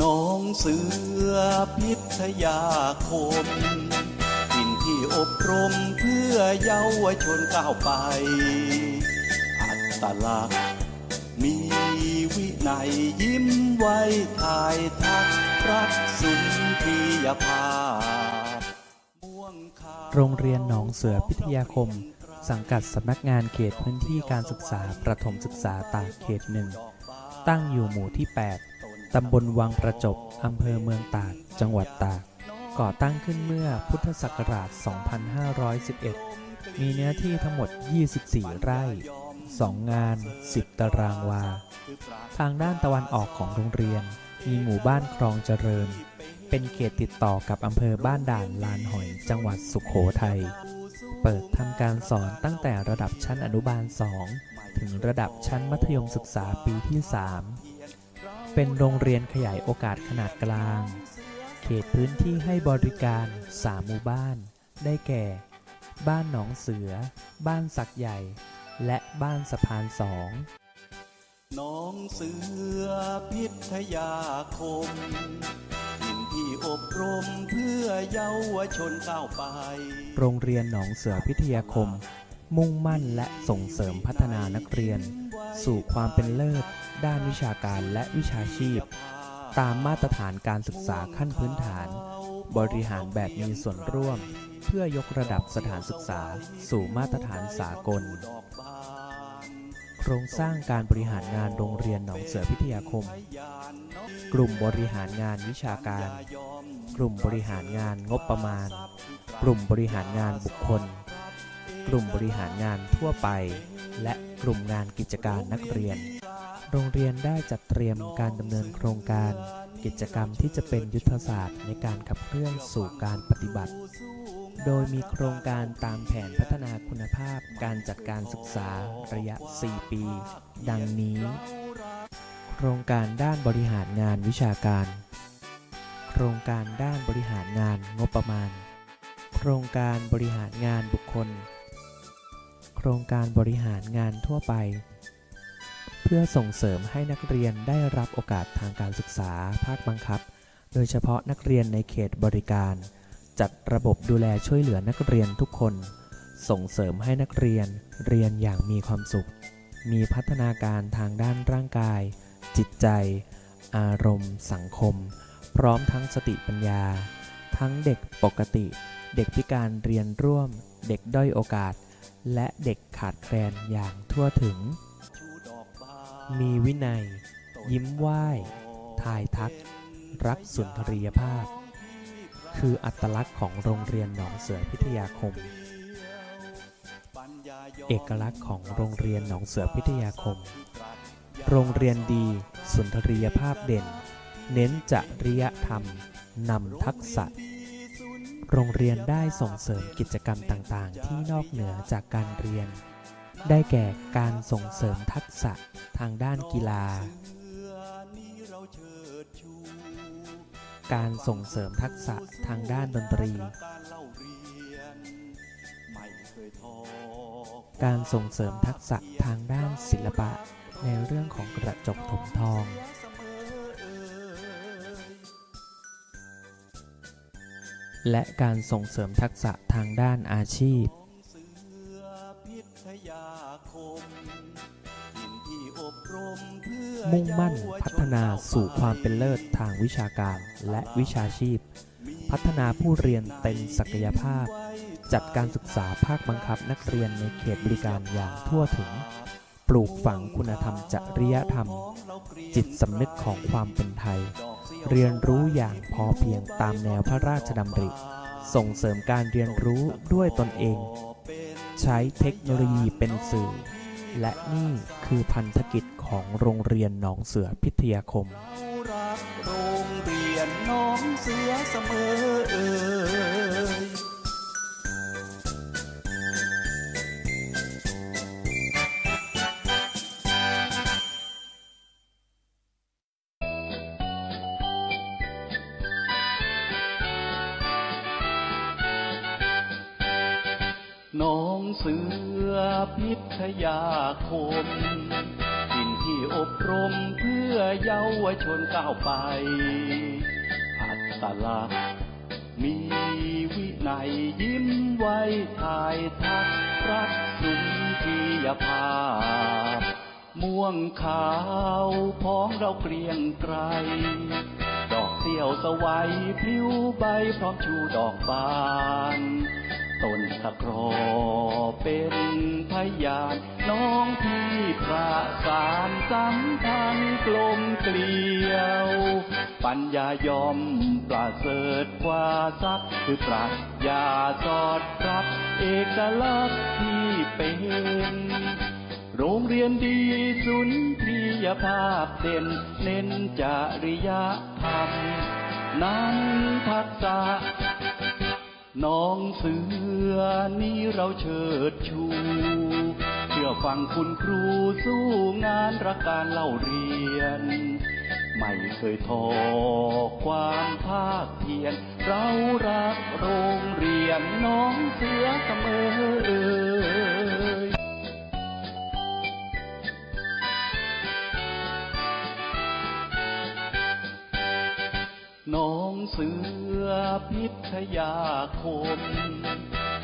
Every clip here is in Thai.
น้องเสือพิทยาคมถิ่นที่อบรมเพื่อเยาวชนก้าวไป อัตลักษณ์มีวินัยยิ้มไว้ถ่ายทักรักสุนทรียภาพโรงเรียนหนองเสือพิทยาคม สังกัดสำนักงานเขตพื้นที่การศึกษาประถมศึกษาตากเขตหนึ่ง ตั้งอยู่หมู่ที่ 8 ตำบลวังประจบ อำเภอเมืองตาก จังหวัดตาก ก่อตั้งขึ้นเมื่อพุทธศักราช 2511 มีเนื้อที่ทั้งหมด 24 ไร่ 2 งาน 10 ตารางวา ทางด้านตะวันออกของโรงเรียน มีหมู่บ้านคลองเจริญ เป็นเขตติดต่อกับอำเภอบ้านด่านลานหอย จังหวัดสุขโขทัย เปิดทำการสอนตั้งแต่ระดับชั้นอนุบาล 2 ถึงระดับชั้นมัธยมศึกษาปีที่ 3 เป็นโรงเรียนขยายโอกาสขนาดกลาง เขตพื้นที่ให้บริการ3หมู่บ้าน ได้แก่ บ้านหนองเสือ บ้านสักใหญ่ และบ้านสะพานสองน้องเสือพิทยาคมถิ่นที่อบรมเพื่อเยาวชนก้าวไป โรงเรียนหนองเสือพิทยาคม มุ่งมั่นและส่งเสริมพัฒนานักเรียน สู่ความเป็นเลิศ ด้านวิชาการและวิชาชีพ ตามมาตรฐานการศึกษาขั้นพื้นฐาน บริหารแบบมีส่วนร่วม เพื่อยกระดับสถานศึกษาสู่มาตรฐานสากล โครงสร้างการบริหารงานโรงเรียนหนองเสือพิทยาคม กลุ่มบริหารงานวิชาการ กลุ่มบริหารงานงบประมาณ กลุ่มบริหารงานบุคคล กลุ่มบริหารงานทั่วไป และกลุ่มงานกิจการนักเรียน โรงเรียนได้จัดเตรียมการดำเนินโครงการ กิจกรรมที่จะเป็นยุทธศาสตร์ในการขับเคลื่อนสู่การปฏิบัติ โดยมีโครงการตามแผนพัฒนาคุณภาพการจัดการศึกษาระยะ 4 ปี ดังนี้ โครงการด้านบริหารงานวิชาการ โครงการด้านบริหารงานงบประมาณ โครงการบริหารงานบุคคล โครงการบริหารงานทั่วไป พื่อส่งเสริมให้นักเรียนได้รับโอกาสทางการศึกษาภาคบังคับ โดยเฉพาะนักเรียนในเขตบริการ จัดระบบดูแลช่วยเหลือนักเรียนทุกคน ส่งเสริมให้นักเรียนเรียนอย่างมีความสุข มีพัฒนาการทางด้านร่างกาย จิตใจ อารมณ์ สังคม พร้อมทั้งสติปัญญา ทั้งเด็กปกติ เด็กพิการเรียนร่วม เด็กด้อยโอกาส และเด็กขาดแคลนอย่างทั่วถึง มีวินัย ยิ้มไหว้ทายทัก รักสุนทรียภาพ คืออัตลักษณ์ของโรงเรียนหนองเสือพิทยาคม เอกลักษณ์ของโรงเรียนหนองเสือพิทยาคม โรงเรียนดีสุนทรียภาพเด่น เน้นจริยธรรมนำทักษะโรงเรียนได้ส่งเสริมกิจกรรมต่าง ๆ ที่นอกเหนือจากการเรียน ได้แก่การส่งเสริมทักษะทางด้านกีฬา การส่งเสริมทักษะทางด้านดนตรี การส่งเสริมทักษะทางด้านศิลปะในเรื่องของกระจกถมทอง และการส่งเสริมทักษะทางด้านอาชีพ มุ่งมั่นพัฒนาสู่ความเป็นเลิศทางวิชาการและวิชาชีพ พัฒนาผู้เรียนเต็มศักยภาพ จัดการศึกษาภาคบังคับนักเรียนในเขตบริการอย่างทั่วถึง ปลูกฝังคุณธรรมจริยธรรม จิตสำนึกของความเป็นไทย เรียนรู้อย่างพอเพียงตามแนวพระราชดำริ ส่งเสริมการเรียนรู้ด้วยตนเอง ใช้เทคโนโลยีเป็นสื่อ และนี่คือพันธกิจของโรงเรียนหนองเสือพิทยาคม เรารักโรงเรียนหน้องเสือเสมอเอ่ย น้องเสือพิทยาคมถิ่นที่อบรมเพื่อเยาวชนก้าวไป อัตลักษณ์มีวินัยยิ้มไว้ถ่ายทักรักสุนทียภาพ ม่วงขาวพ้องเราเกรียงไกร ดอกเสี้ยวสวัยพลิ้วใบพร้อมชูดอกบาน ต้นตะกรอเป็นพยานน้องพี่ประสานสัมพันธ์กลมเกลียว ปัญญายอมประเสริฐกว่าทรัพย์คือปรัชญาสอดรับเอกลักษณ์ที่เป็นโรงเรียนดีสุนทรียภาพเด่นเน้นจริยธรรมนั้นทักษะ น้องเสือนี่เราเชิดชู เชื่อฟังคุณครูสู้งานรักการเล่าเรียน ไม่เคยท้อความภาคเพียรเรารักโรงเรียนน้องเสือเสมอเอ่ยน้องเสือ พิทยาคม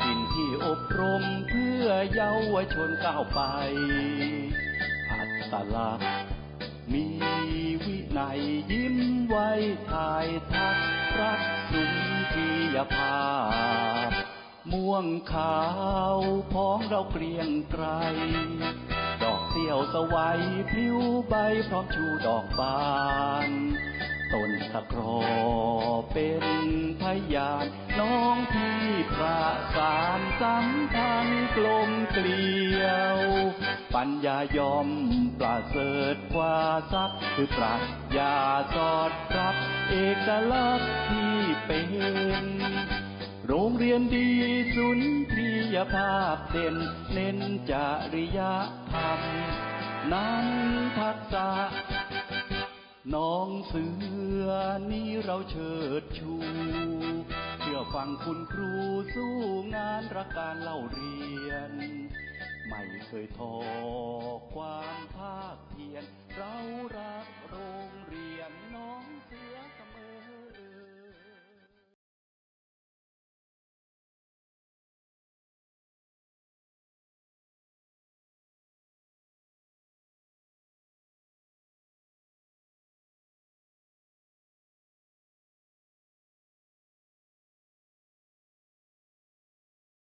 สิ่งที่อบรมเพื่อเยาวชนก้าวไปอัตลักษณ์มีวินัยยิ้มไว้ถ่ายทักรักสุนทียภาพ ม่วงขาวพ้องเราเกรียงไกรดอกเสี้ยวสวัยพลิ้วใบพร้อมชูดอกบาน ต้นตะกรอเป็นพยานน้องพี่ประสานสัมพันธ์กลมเกลียว ปัญญายอมประเสริฐกว่าทรัพย์คือปรัชญาสอดรับเอกลักษณ์ที่เป็นโรงเรียนดีสุนทรียภาพเด่นเน้นจริยธรรมนั้นทักษะ น้องเสือนี้เราเชิดชูเพื่อฟังคุณครูสู้งานรักการเล่าเรียน ไม่เคยท้อความภาคเพียรเรารักโรงเรียนน้องเสือ